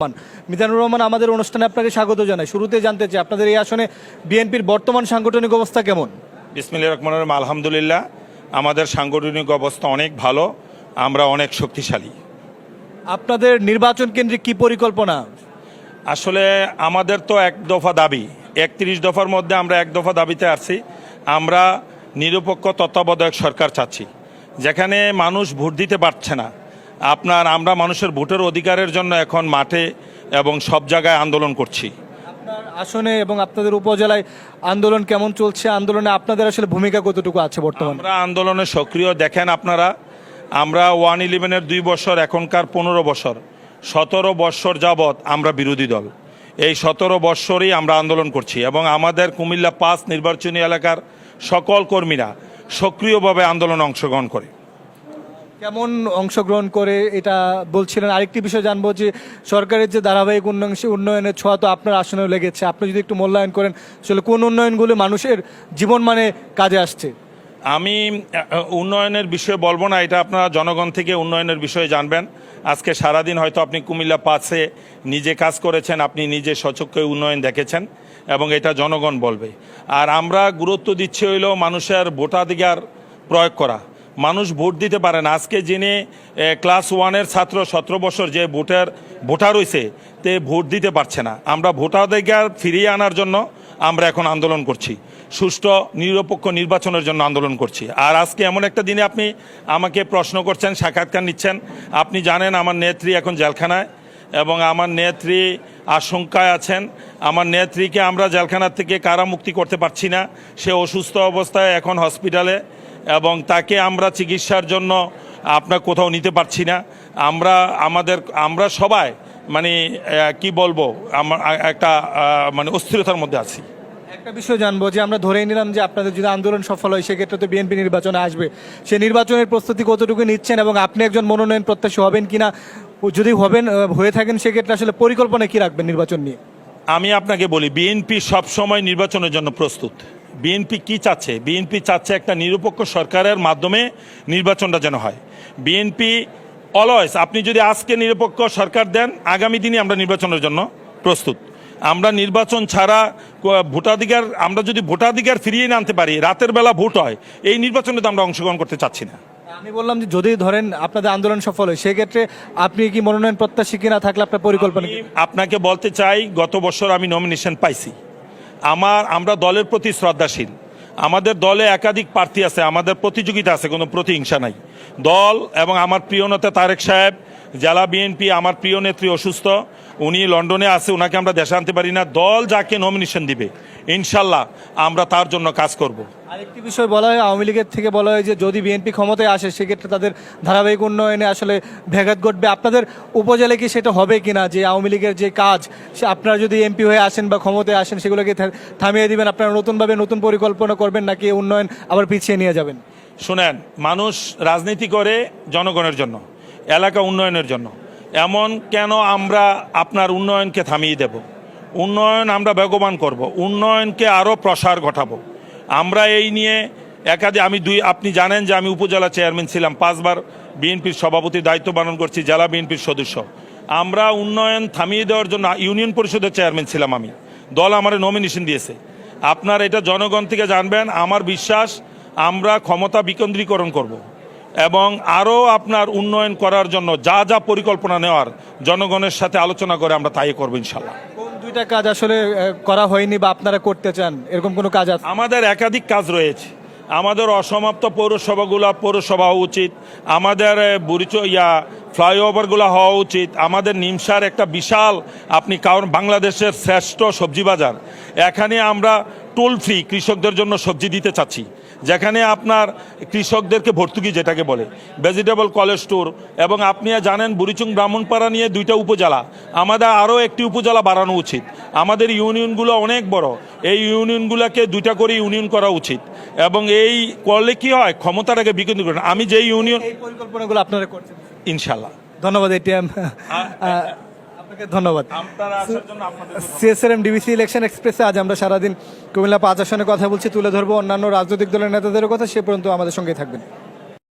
রহমান। মিজানুর রহমান আমাদের অনুষ্ঠানে আপনাকে স্বাগত জানাই। শুরুতে জানতে চাই আপনাদের এই আসনে বিএনপির বর্তমান সাংগঠনিক অবস্থা কেমন? বিসমিল্লা রহমান রহিম আলহামদুলিল্লাহ। আমাদের সাংগঠনিক অবস্থা অনেক ভালো আমরা অনেক শক্তিশালী। আপনাদের নির্বাচন কেন্দ্রে কি পরিকল্পনা? আসলে আমাদের তো এক দফা দাবি একত্রিশ দফার মধ্যে আমরা এক দফা দাবিতে আসছি আমরা নিরপেক্ষ তত্ত্বাবধায়ক সরকার চাচ্ছি যেখানে মানুষ ভোট দিতে পারছে না। আপনার আমরা মানুষের ভোটের অধিকারের জন্য এখন মাঠে এবং সব জায়গায় আন্দোলন করছি। আপনার আসনে এবং আপনাদের উপজেলায় আন্দোলন কেমন চলছে? আন্দোলনে আপনাদের আসলে ভূমিকা কতটুকু আছে বর্তমানে? আমরা আন্দোলনে সক্রিয়। দেখেন আপনারা আমরা ওয়ান ইলেভেনের দুই বছর এখনকার পনেরো বছর সতেরো বৎসর যাবৎ আমরা বিরোধী দল। এই সতেরো বৎসরই আমরা আন্দোলন করছি এবং আমাদের কুমিল্লা পাঁচ নির্বাচনী এলাকার সকল কর্মীরা সক্রিয়ভাবে আন্দোলনে অংশগ্রহণ করে। কেমন অংশগ্রহণ করে এটা বলছিলেন? আরেকটি বিষয় জানব যে সরকারের যে ধারাবাহিক উন্নয়ন উন্নয়নের ছোঁয়া তো আপনার আসনেও লেগেছে। আপনি যদি একটু মূল্যায়ন করেন, আসলে কোন উন্নয়নগুলো মানুষের জীবন মানে কাজে আসছে? আমি উন্নয়নের বিষয়ে বলব না, এটা আপনারা জনগণ থেকে উন্নয়নের বিষয়ে জানবেন। আজকে সারাদিন হয়তো আপনি কুমিল্লা পাশে নিজে কাজ করেছেন, আপনি নিজে সচক্ষে উন্নয়ন দেখেছেন, এবং এটা জনগণ বলবে। আর আমরা গুরুত্ব দিচ্ছি হইল মানুষের ভোটাধিকার প্রয়োগ করা। মানুষ ভোট দিতে পারেন আজকে যিনি ক্লাস ওয়ানের ছাত্র, সতেরো বছর যে ভোটার ভোটার হয়েছে তে ভোট দিতে পারছে না। আমরা ভোটাধিকার ফিরিয়ে আনার জন্য আমরা এখন আন্দোলন করছি। সুষ্ঠু, নিরপেক্ষ নির্বাচনের জন্য আন্দোলন করছি। আর আজকে এমন একটা দিনে আপনি আমাকে প্রশ্ন করছেন, সাক্ষাৎকার নিচ্ছেন। আপনি জানেন আমার নেত্রী এখন জেলখানায়। এবং আমার নেত্রী আশঙ্কায় আছেন। আমার নেত্রীকে আমরা জেলখানার থেকে কারামুক্তি করতে পারছি না। সে অসুস্থ অবস্থায় এখন হসপিটালে এবং তাকে আমরা চিকিৎসার জন্য আপনার কোথাও নিতে পারছি না। আমরা আমাদের, আমরা সবাই মানে কি বলব, আমার একটা মানে অস্থিরতার মধ্যে আছি। একটা বিষয় জানব যে আমরা ধরেই নিলাম যে আপনাদের যদি আন্দোলন সফল হয়, সেক্ষেত্রে তো বিএনপি নির্বাচনে আসবে। সে নির্বাচনের প্রস্তুতি কতটুকু নিচ্ছেন এবং আপনি একজন মনোনয়ন প্রত্যাশী হবেন কিনা? যদি হবেন হয়ে থাকেন, সেক্ষেত্রে আসলে পরিকল্পনা কি রাখবেন নির্বাচন নিয়ে? আমি আপনাকে বলি, বিএনপি সবসময় নির্বাচনের জন্য প্রস্তুত। বিএনপি কি চাচ্ছে? বিএনপি চাচ্ছে একটা নিরপেক্ষ সরকারের মাধ্যমে নির্বাচনটা যেন হয়। বিএনপি অলওয়েজ আপনি যদি আজকে নিরপেক্ষ সরকার দেন, আগামী দিনে আমরা নির্বাচনের জন্য প্রস্তুত। আমরা নির্বাচন ছাড়া ভোটাধিকার, আমরা যদি ভোটাধিকার ফিরিয়ে আনতে পারি, রাতের বেলা ভোট হয়, এই নির্বাচনে তো আমরা অংশগ্রহণ করতে চাচ্ছি না। আমি বললাম যে যদি ধরেন আপনাদের আন্দোলন সফল হয়, সেক্ষেত্রে আপনি কি মনোনয়ন প্রত্যাশী কিনা থাকলে আপনার পরিকল্পনা? আপনাকে বলতে চাই, গত বছর আমি নমিনেশন পাইছি। আমার, আমরা দলের প্রতি শ্রদ্ধাশীল। আমাদের দলে একাধিক প্রার্থী আছে, আমাদের প্রতিযোগিতা আছে, কোনো প্রতিহিংসা নাই। দল এবং আমার প্রিয় নেতা তারেক সাহেব, জেলা বিএনপি, আমার প্রিয় নেত্রী অসুস্থ উনি লন্ডনে আছে ওনাকে আমরা দেশে আনতে পারি না। দল যাকে নমিনেশন দিবে ইনশাল্লাহ আমরা তার জন্য কাজ করব। আরেকটি বিষয় বলা হয় আওয়ামী লীগের থেকে বলা হয় যে যদি বিএনপি ক্ষমতায় আসে সেক্ষেত্রে তাদের ধারাবাহিক উন্নয়নে আসলে ব্যাঘাত ঘটবে। আপনাদের উপজেলায় কি সেটা হবে কিনা? যে আওয়ামী লীগের যে কাজ সে আপনারা যদি এমপি হয়ে আসেন বা ক্ষমতায় আসেন সেগুলোকে থামিয়ে দিবেন। আপনারা নতুনভাবে নতুন পরিকল্পনা করবেন নাকি উন্নয়ন আবার পিছিয়ে নিয়ে যাবেন? শুনেন মানুষ রাজনীতি করে জনগণের জন্য এলাকা উন্নয়নের জন্য। এমন কেন আমরা আপনার উন্নয়নকে থামিয়ে দেব? উন্নয়ন আমরা বেগবান করব। উন্নয়নকে আরও প্রসার ঘটাবো। আমরা এই নিয়ে একাধি আমি দুই আপনি জানেন যে আমি উপজেলা চেয়ারম্যান ছিলাম পাঁচবার। বিএনপির সভাপতির দায়িত্ব পালন করছি জেলা বিএনপির সদস্য। আমরা উন্নয়ন থামিয়ে দেওয়ার জন্য ইউনিয়ন পরিষদের চেয়ারম্যান ছিলাম আমি। দল আমার নমিনেশন দিয়েছে। আপনার এটা জনগণ থেকে জানবেন। আমার বিশ্বাস, আমরা ক্ষমতা বিকেন্দ্রীকরণ করব। এবং আরও আপনার উন্নয়ন করার জন্য যা যা পরিকল্পনা নেওয়ার জনগণের সাথে আলোচনা করে আমরা তাই করব ইনশাল্লাহ। দুইটা কাজ আসলে করা হয়নি বা আপনারা করতে চান? এরকম কোনো কাজ আছে? আমাদের একাধিক কাজ রয়েছে। আমাদের অসমাপ্ত পৌরসভাগুলো পৌরসভা উচিত। আমাদের বুড়িচ ইয়া ফ্লাইওভারগুলো হওয়া উচিত। আমাদের নিমসার একটা বিশাল আপনি কারণ বাংলাদেশের শ্রেষ্ঠ সবজি বাজার। এখানে আমরা টোল ফ্রি কৃষকদের জন্য সবজি দিতে চাচ্ছি। যেখানে আপনার কৃষকদেরকে ভর্তুকি যেটাকে বলে ভেজিটেবল কলেজ স্টোর এবং আপনি জানেন বুড়িচুং ব্রাহ্মণপাড়া নিয়ে দুইটা উপজেলা আমাদের আরও একটি উপজেলা বাড়ানো উচিত। আমাদের ইউনিয়নগুলো অনেক বড় এই ইউনিয়নগুলোকে দুইটা করে ইউনিয়ন করা উচিত। এবং এই করলে কি হয় ক্ষমতাটাকে বিকেন্দ্রীকরণ আমি যে ইউনিয়ন পরিকল্পনাগুলো আপনারা করছেন। ইনশাল্লাহ। ধন্যবাদ এটিএম। আপনাকে ধন্যবাদ। সিএসআরএম ডিবিসি ইলেকশন এক্সপ্রেসে আজ আমরা সারাদিন কুমিল্লা পাঁচ আসনে কথা বলছি তুলে ধরবো অন্যান্য রাজনৈতিক দলের নেতাদের কথা সে পর্যন্ত আমাদের সঙ্গে থাকবেন।